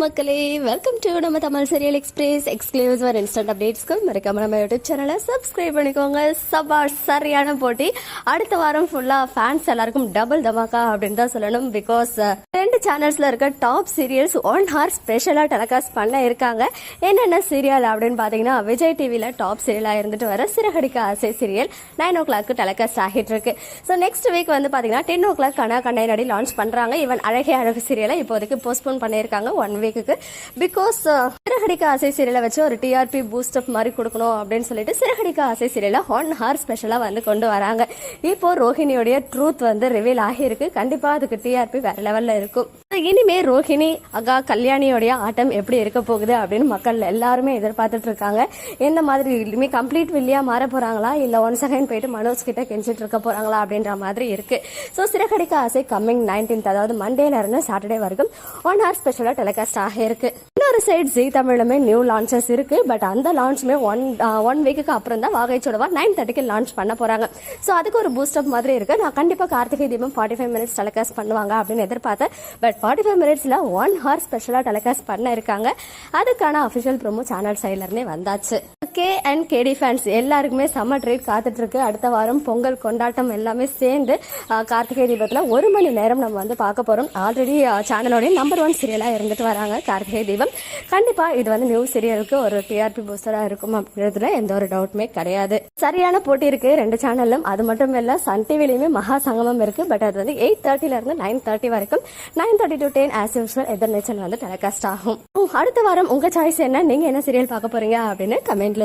மக்களே welcome to நம்ம Tamil serial express exclusive instant அப்டேட்ஸ்க்கு மறக்காம நம்ம யூடியூப் சேனலை சப்ஸ்கிரைப் பண்ணிக்கோங்க. சபா சரியான போட்டி. அடுத்த வாரம் ஃபுல்லா ஃபேன்ஸ் எல்லாருக்கும் டபுள் தமாக்கா அப்படின்னு தான் சொல்லணும். பிகாஸ் ரெண்டு சேனல்ஸ்ல இருக்க டாப் சீரியல்ஸ் ஒன் ஹார் ஸ்பெஷலா டெலகாஸ்ட் பண்ண இருக்காங்க. என்னென்ன சீரியல் அப்படின்னு பாத்தீங்கன்னா விஜய் டிவியில் டாப் சீரியலா இருந்துட்டு வர Siragadikka Aasai serial nine o'clock telecast ஆகிட்டு இருக்கு. ஸோ நெக்ஸ்ட் வீக் வந்து பாத்தீங்கன்னா டென் ஓ கிளாக் கனா கண்ணை நடி லான்ச் பண்றாங்க. ஈவன் அழகே அழகு சீரியலை இப்போதைக்கு போஸ்ட்போன் பண்ணியிருக்காங்க. ஒன் வீக்குக்கு பிகாஸ் சிறகடிக்க ஆசை சீரியலை வச்சு ஒரு டிஆர்பி பூஸ்டப் மாதிரி கொடுக்கணும் அப்படின்னு சொல்லிட்டு சிறகடிக்க ஆசை சீரியலை ஒன் ஹார் ஸ்பெஷலா வந்து கொண்டு வராங்க. இப்போ ரோஹிணியோடைய ட்ரூத் வந்து ரிவீல் ஆகியிருக்கு. கண்டிப்பா அதுக்கு டிஆர்பி வேற லெவல்ல இருக்கும். இனிமே ரோஹிணி அகா கல்யாணியோடைய ஆட்டம் எப்படி இருக்க போகுது அப்படின்னு மக்கள் எல்லாருமே எதிர்பார்த்துட்டு இருக்காங்க. எந்த மாதிரி இனிமே கம்ப்ளீட் வில்லியா மாற போறாங்களா? இல்ல ஒன் செகண்ட் போயிட்டு மனோஜ் கிட்ட கெஞ்சிட்டு இருக்க போறாங்களா அப்படின்ற மாதிரி இருக்கு. ஸோ சிறகடிக்க ஆசை கம்மிங் நைன்டீன்த் அதாவது மண்டேல இருந்து சாட்டர்டே வரைக்கும் ஒன் ஹவர் ஸ்பெஷலா டெலிகாஸ்ட் ஆக இருக்கு. இன்னொரு சைட் ஜி தமிழுமே நியூ லான்ச்சஸ் இருக்கு. பட் அந்த லான்ச்சுமே ஒன் ஒன் வீக்குக்கு அப்புறம் தான் வாகை சுடவா நைன் தேர்ட்டிக்கு லான்ச் பண்ண போறாங்க. ஸோ அதுக்கு ஒரு பூஸ்டப் மாதிரி இருக்கு. நான் கண்டிப்பா Karthigai Deepam forty five minutes telecast பண்ணுவாங்க அப்படின்னு எதிர்பார்த்தேன். பட் ஃபார்ட்டி ஃபைவ் மினிட்ஸ்ல ஒன் ஹவர் ஸ்பெஷலாக டெலிகாஸ்ட் பண்ண இருக்காங்க. அதுக்கான அஃபிஷியல் ப்ரோமோ சேனல் சைட்ல இருந்தே வந்தாச்சு. கே அண்ட் கேடி ஃபேன்ஸ் எல்லாருக்குமே செம்ம ட்ரீட் காத்துட்ருக்கு. அடுத்த வாரம் பொங்கல் கொண்டாட்டம் எல்லாமே சேர்ந்து கார்த்திகை தீபத்தில் ஒரு மணி நேரம் நம்ம வந்து பார்க்க போகிறோம் ஆல்ரெடி சேனலோடைய நம்பர் ஒன் சீரியலாக இருந்துட்டு வராங்க கார்த்திகை தீபம். கண்டிப்பாக இது வந்து நியூ சீரியலுக்கு ஒரு டிஆர்பி பூஸ்டராக இருக்கும் அப்படின்றதுல எந்த ஒரு டவுட்டுமே கிடையாது. சரியான போட்டி இருக்கு ரெண்டு சேனலும் அது மட்டும் இல்லை சன் டிவிலையுமே மகா சங்கமம் இருக்கு. பட் அது வந்து எயிட் தேர்ட்டிலேருந்து நைன் தேர்ட்டி வரைக்கும். Nine thirty to ten as usual Ethir Neechal வந்து டெலிகாஸ்ட் ஆகும். அடுத்த வாரம் உங்கள் சாய்ஸ் என்ன? நீங்கள் என்ன சீரியல் பார்க்க போறீங்க அப்படின்னு கமெண்ட்ல